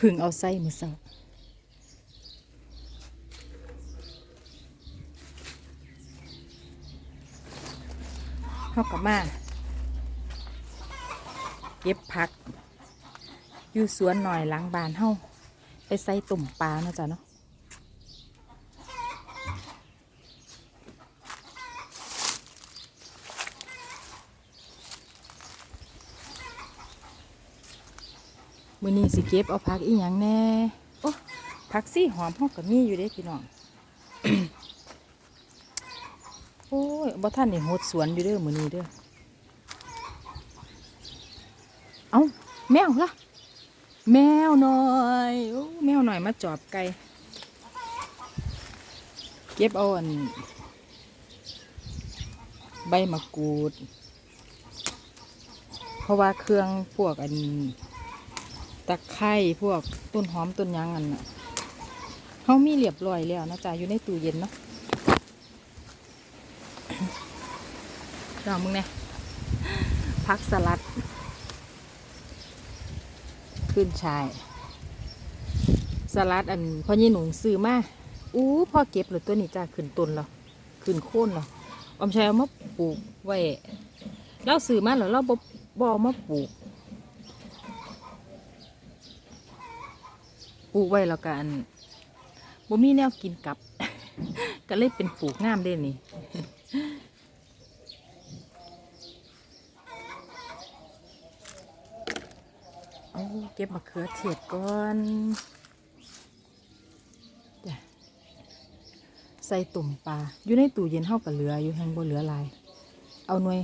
พึ่งเอาไส้มือเสร้าเขากลับมาเก็บผัก อยู่สวนหน่อยหล้างบานเฮาไปใส่ตุ่มปลาเนาะจ๊ะเนาะ มื้อนี้สิเก็บเอาผักอีหยังแน่โอ้ผักซี่หอมเฮาก็มีอยู่เด้พี่น้องโอ้ยบ่ทันนี่โหดสวนอยู่เด้อมื้อนี้เด้อเอ้าแมวล่ะ แมวหน่อยโอ้แมวหน่อยมาจอบไก่เก็บเอาอันใบมะกรูด เพราะว่าเครื่องพวกอัน ตะไคร้พวกต้นหอมต้นยังอันน่ะเขามีเรียบร้อยแล้วนะจ๊ะอยู่ในตู้เย็นเนาะลองมึงเนี่ยพักสลัด ขึ้นชาย สลัดอันพ่อยี่หนุ่งซื้อมาอู้พ่อเก็บเลยตัวนี้จ้าขึ้นต้นแล้วขึ้นโค่นแล้วอมชัยเอามาปลูกไว้เราซื้อมาแล้วเราบ่บ่เอามาปลูก ปลูกไว้แล้วกันบ่มีแนวกินกลับ ก็เลยเป็นปลูกงามเด้นี่เอาเก็บมะเขือเทศก่อนจ้ะใส่ตุ่มปลาอยู่ในตู้เย็นเท่ากับเหลือ อยู่แห้งบ่เหลือลาย เอาหน่วย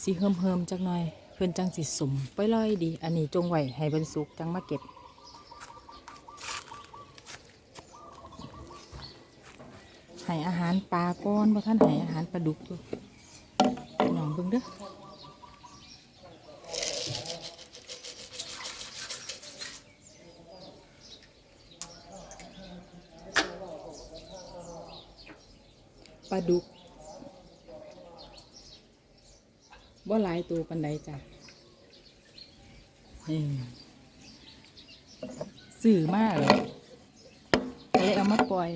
สีเฮิมเฮิมๆจักหน่อย เพื่อนจังสิสมไปลอยดี อันนี้จงไว้ให้เป็นสุกจังมาเก็บ ให้อาหารปลาก้อนบ่ท่านให้อาหารปลาดุกอยู่พี่น้องเบิ่งเด้อปลาดุกบ่หลายตัวปันใดจ้ะนี่สื่อมากเลยเลยเอามาปล่อย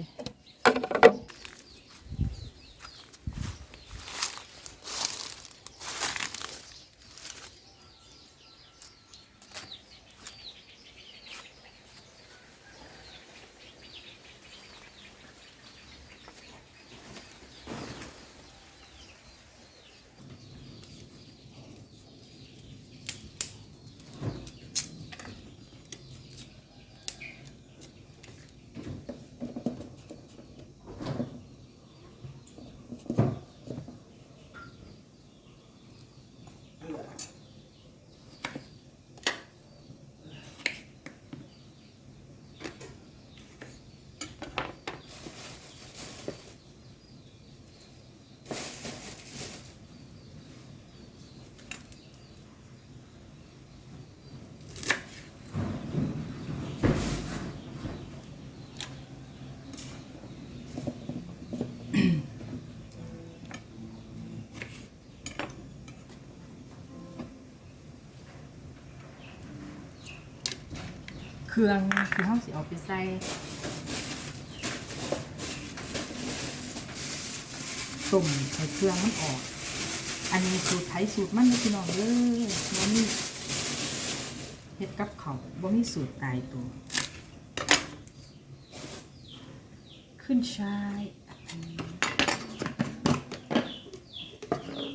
เครื่องคือห้องสิเอาไปใส่ต้มให้เครื่องมันออก อันนี้สูตรไทยสูตรมันเลยพี่น้องเลยบ่มีเฮ็ดกับเขาวบ่มีสูตรตายตัว ขึ้นชาย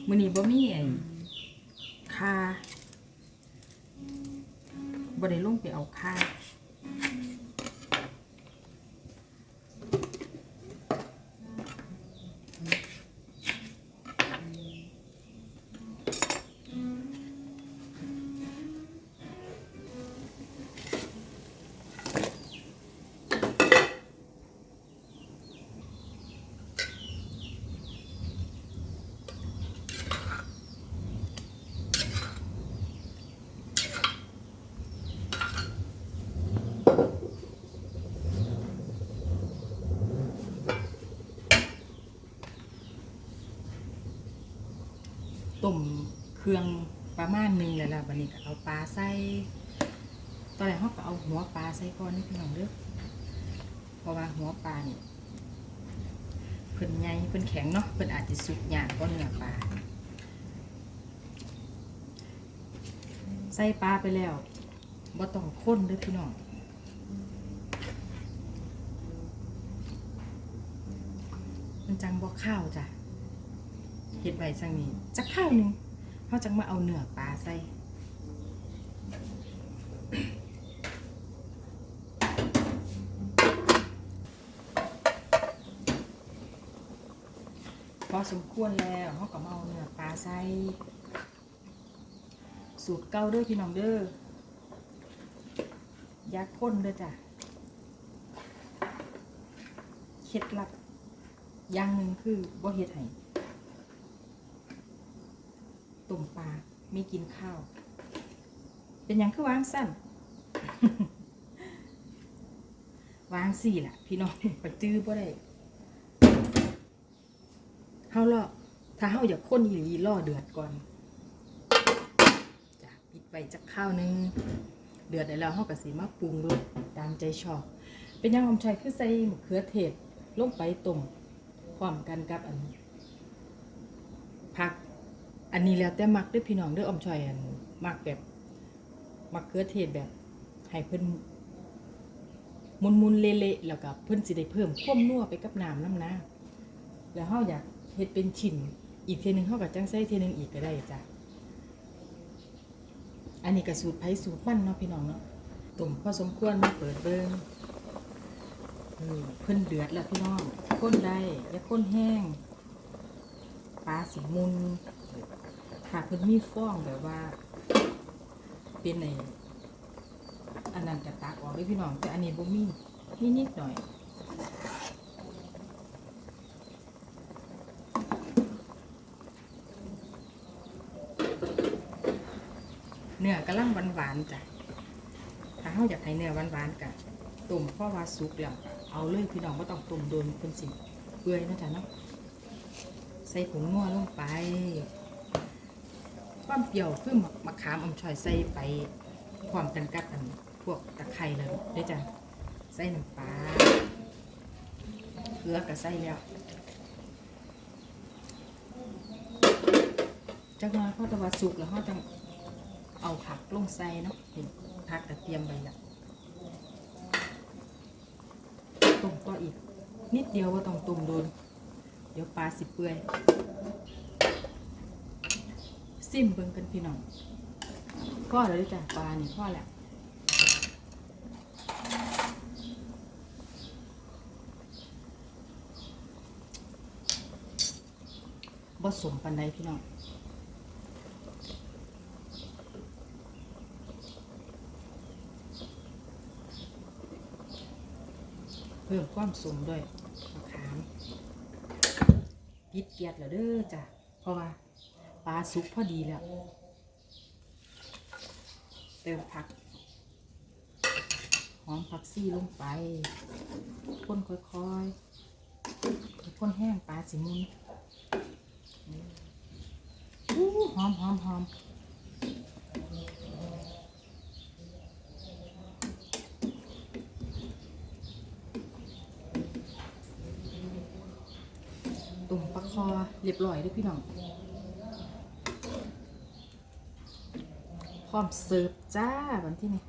มื้อนี้บ่มีไอ้คา บ่ได้ลงไปเอาค่า ต้มเครื่องประมาณหนึงแล้วล่ะบัดนี้ก็เอาปลาใส่ตอนแรกเขาก็เอาหัวปลาใส่ก่อนนี่พี่น้องเด้อเพราะว่าหัวปลาเนี่ยเพิ่นใหญ่เพิ่นแข็งเนาะเพิ่นอาจจะสุกยากกว่าเนื้อปลาใส่ปลาไปแล้วบ่ต้องข้นด้อพี่น้องมันจังบ่ข้าวจ้ะ เฮ็ดไว้จังนี้จักข้าวหนึงเขาจังมาเอาเนื้อปลาใส่พอสมควรแล้วเขาก็มาเอาเนื้อปลาใส่สูตรเก่าเด้อพี่น้องเด้ออยาข้นเด้อจ้ะเคล็ดลับอย่างหนึ่งคือบ่เฮ็ดให้ ต้มปลามีกินข้าว เป็นยังคือวางสั้นวางสี่ล่ะ พี่น้องปจื้อบ่ได้เฮาล่อถ้าเฮาอยากข้นอีหลีล่อเดือดก่อนจ้ะปิดไว้จักข้าวหนึง เดือดได้แล้วเฮาก็สิมาปรุงรสตามใจชอบ เป็นยังอมชัยคือใส่มะเขือเทศลงไปต้มพร้อมกันกับอันผัก อันนี้แล้วแต่มักด้อพี่น้องด้ออมชัยอันมักแบบมะเขือเทศแบบให้เพิ่นมุนๆเละๆแล้วก็เพิ่นสิได้เพิ่มควมนัวไปกับน้ำน้ำนะแล้วเฮาอยากเฮ็ดเป็นชิ้นอีกเทนึงเฮาก็จังใส่เทนึงอีกก็ได้จ้ะอันนี้ก็สูตรไผสูตรมันเนาะพี่น้องเนาะต้มพอสมควรมาเปิดเบิ่งเพิ่นเดือดแล้วพี่น้องข้นได้อย่าข้นแห้งปลาสิมุน ถ้าเพิ่นมีฟ้องแบบว่า เป็นไอ้อันนั้นก็ตักออกเด้พี่น้องแต่อันนี้บ่มีมีนิดหน่อยเนื้อกำลังหวานๆจ้ะ ถ้าเฮาอยากให้เนื้อหวานๆกะต้มเพราะว่าสุกแล้วเอาเลยพี่น้องบ่ต้องต้มโดนเพิ่นสิเปื่อยเนาะจ้ะเนาะ ใส่ผงนัวลงไป ความเปรี้ยวคือมะขามอมชอยใส่ไปพร้อมกันกับอันพวกตะไคร้แล้วเด้จ้ะใส่น้ำปลาเกลือก็ใส่แล้วจักน้อยพอตะวันสุกแล้วเขาจะเอาผักลงใส่เนาะเห็นผักกระเทียมไปละต้มก็อีก นิดเดียวว่าต้องต้มโดน เดี๋ยวปลาสิเปื่อย ซิมเบิ่งกันพี่น้องพ่อเลยจ้ะปลานี่พ่อแหละบ่สมปันใดพี่น้องเพิ่มความสมด้วยมะขามปิดเกียดแล้วเด้อจ้ะเพราะว่า ปลาสุกพอดีแล้ว เติมผัก หอมผักซี่ลงไปพ่นค่อยๆพ่นแห้งปลาสิมุนหอมหอมหอมตุ่มปลาคอเรียบร้อยด้วยพี่น้อง พร้อมเสิร์ฟจ้าแบบที่นี่